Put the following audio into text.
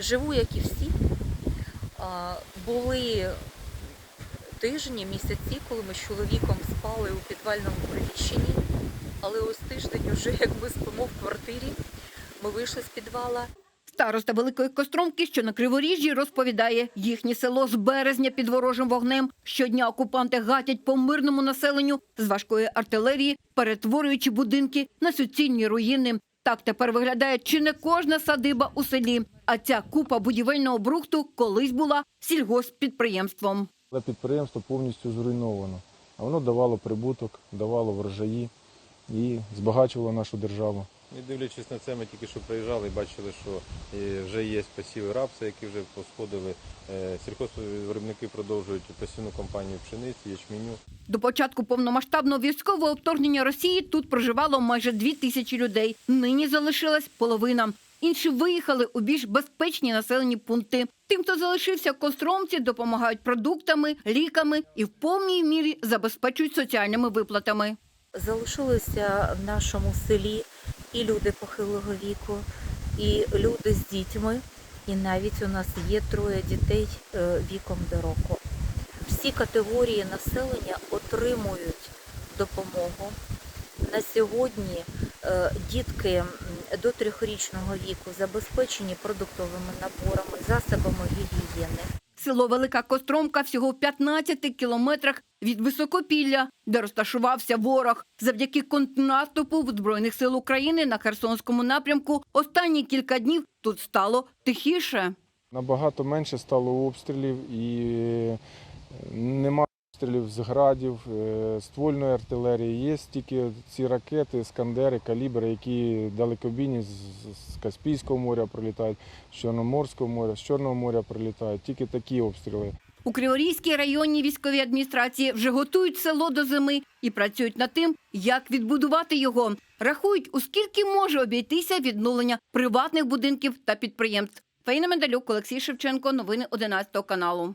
Живу, як і всі. Були тижні, місяці, коли ми з чоловіком спали у підвальному приміщенні. Але ось тиждень уже як ми спимо в квартирі. Ми вийшли з підвала. Староста Великої Костромки, що на Криворіжжі, розповідає, їхнє село з березня під ворожим вогнем. Щодня окупанти гатять по мирному населенню з важкої артилерії, перетворюючи будинки на суцільні руїни. Так тепер виглядає чи не кожна садиба у селі. А ця купа будівельного брухту колись була сільгосппідприємством. Але підприємство повністю зруйновано. А воно давало прибуток, давало врожаї і збагачувало нашу державу. І дивлячись на це, ми тільки що приїжджали і бачили, що е, вже є посіви рапса, які вже посходили. Е, Сільхозвиробники продовжують посівну кампанію пшениці, ячменю. До початку повномасштабного військового вторгнення Росії тут проживало майже дві тисячі людей. Нині залишилась половина. Інші виїхали у більш безпечні населені пункти. Тим, хто залишився Костромці, допомагають продуктами, ліками і в повній мірі забезпечують соціальними виплатами. Залишилися в нашому селі і люди похилого віку, і люди з дітьми. І навіть у нас є троє дітей е, віком до року. Всі категорії населення отримують допомогу. На сьогодні дітки до трьохрічного віку забезпечені продуктовими наборами, засобами гігієни. Село Велика Костромка всього в 15 кілометрах від Високопілля, де розташувався ворог. Завдяки контрнаступу Збройних сил України на Херсонському напрямку останні кілька днів тут стало тихіше. Набагато менше стало обстрілів і е, обстрілів з градів, е, ствольної артилерії. Є тільки ці ракети, скандери, калібри, які далекобійні з- Каспійського моря прилітають, з Чорноморського моря, з Чорного моря прилітають. Тільки такі обстріли. У Криворізькій районній військовій адміністрації вже готують село до зими і працюють над тим, як відбудувати його. Рахують, у скільки може обійтися відновлення приватних будинків та підприємств. Фаїна Медалюк, Олексій Шевченко. Новини 11 каналу.